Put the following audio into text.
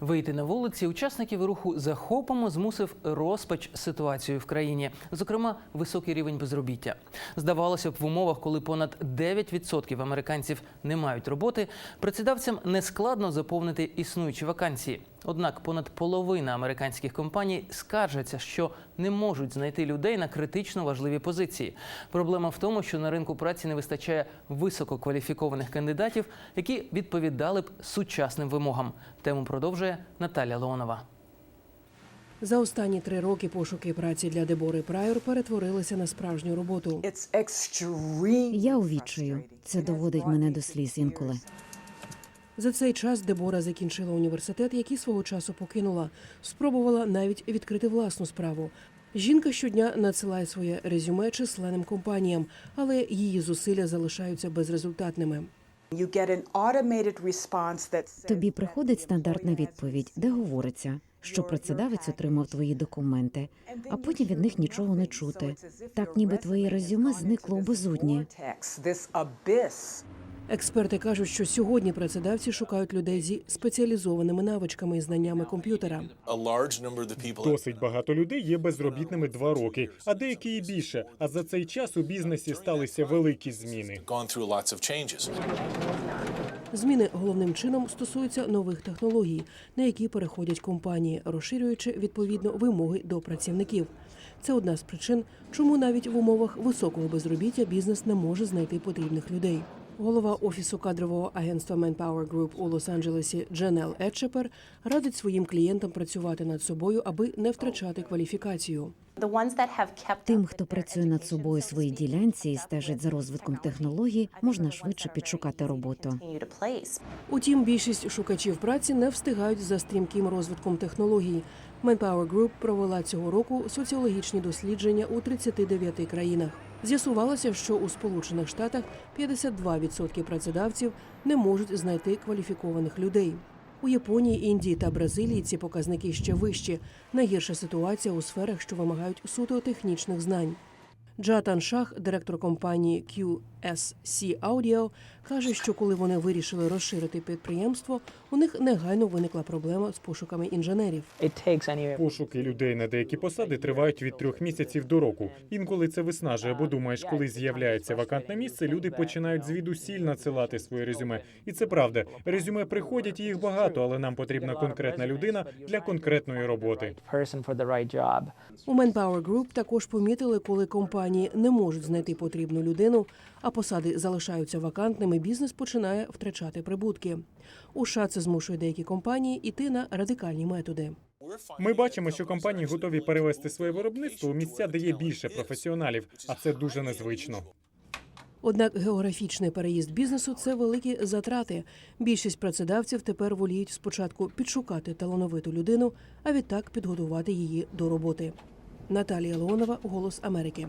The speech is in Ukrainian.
Вийти на вулиці учасників руху захопимо змусив розпач ситуацію в країні, зокрема високий рівень безробіття. Здавалося б, в умовах, коли понад 9% американців не мають роботи, працедавцям нескладно заповнити існуючі вакансії. Однак понад половина американських компаній скаржаться, що не можуть знайти людей на критично важливі позиції. Проблема в тому, що на ринку праці не вистачає висококваліфікованих кандидатів, які відповідали б сучасним вимогам. Тему продовжує Наталя Леонова. За останні три роки пошуки праці для Дебори Прайор перетворилися на справжню роботу. Я у відчаю. Це доводить мене до сліз інколи. За цей час Дебора закінчила університет, який свого часу покинула. Спробувала навіть відкрити власну справу. Жінка щодня надсилає своє резюме численним компаніям, але її зусилля залишаються безрезультатними. Тобі приходить стандартна відповідь, де говориться, що працедавець отримав твої документи, а потім від них нічого не чути. Так, ніби твоє резюме зникло у безодні. Експерти кажуть, що сьогодні працедавці шукають людей зі спеціалізованими навичками і знаннями комп'ютера. Досить багато людей є безробітними два роки, а деякі і більше. А за цей час у бізнесі сталися великі зміни. Зміни головним чином стосуються нових технологій, на які переходять компанії, розширюючи відповідно вимоги до працівників. Це одна з причин, чому навіть в умовах високого безробіття бізнес не може знайти потрібних людей. Голова офісу кадрового агентства Manpower Group у Лос-Анджелесі Дженел Етчепер радить своїм клієнтам працювати над собою, аби не втрачати кваліфікацію. Тим, хто працює над собою своїй ділянці і стежить за розвитком технологій, можна швидше підшукати роботу. Утім, більшість шукачів праці не встигають за стрімким розвитком технологій. Manpower Group провела цього року соціологічні дослідження у 39 країнах. З'ясувалося, що у Сполучених Штатах 52% працедавців не можуть знайти кваліфікованих людей. У Японії, Індії та Бразилії ці показники ще вищі. Найгірша ситуація у сферах, що вимагають суто технічних знань. Джатан Шах, директор компанії QSC Audio, каже, що коли вони вирішили розширити підприємство, у них негайно виникла проблема з пошуками інженерів. Пошуки людей на деякі посади тривають від трьох місяців до року. Інколи це виснажує, бо думаєш, коли з'являється вакантне місце, люди починають звідусіль надсилати своє резюме. І це правда. Резюме приходять, і їх багато, але нам потрібна конкретна людина для конкретної роботи. У Manpower Group також помітили, коли компанії не можуть знайти потрібну людину, а посади залишаються вакантними, бізнес починає втрачати прибутки. У США це змушує деякі компанії йти на радикальні методи. Ми бачимо, що компанії готові перевести своє виробництво у місця, де є більше професіоналів, а це дуже незвично. Однак географічний переїзд бізнесу це великі затрати. Більшість працедавців тепер воліють спочатку підшукати талановиту людину, а відтак підготувати її до роботи. Наталія Леонова, Голос Америки.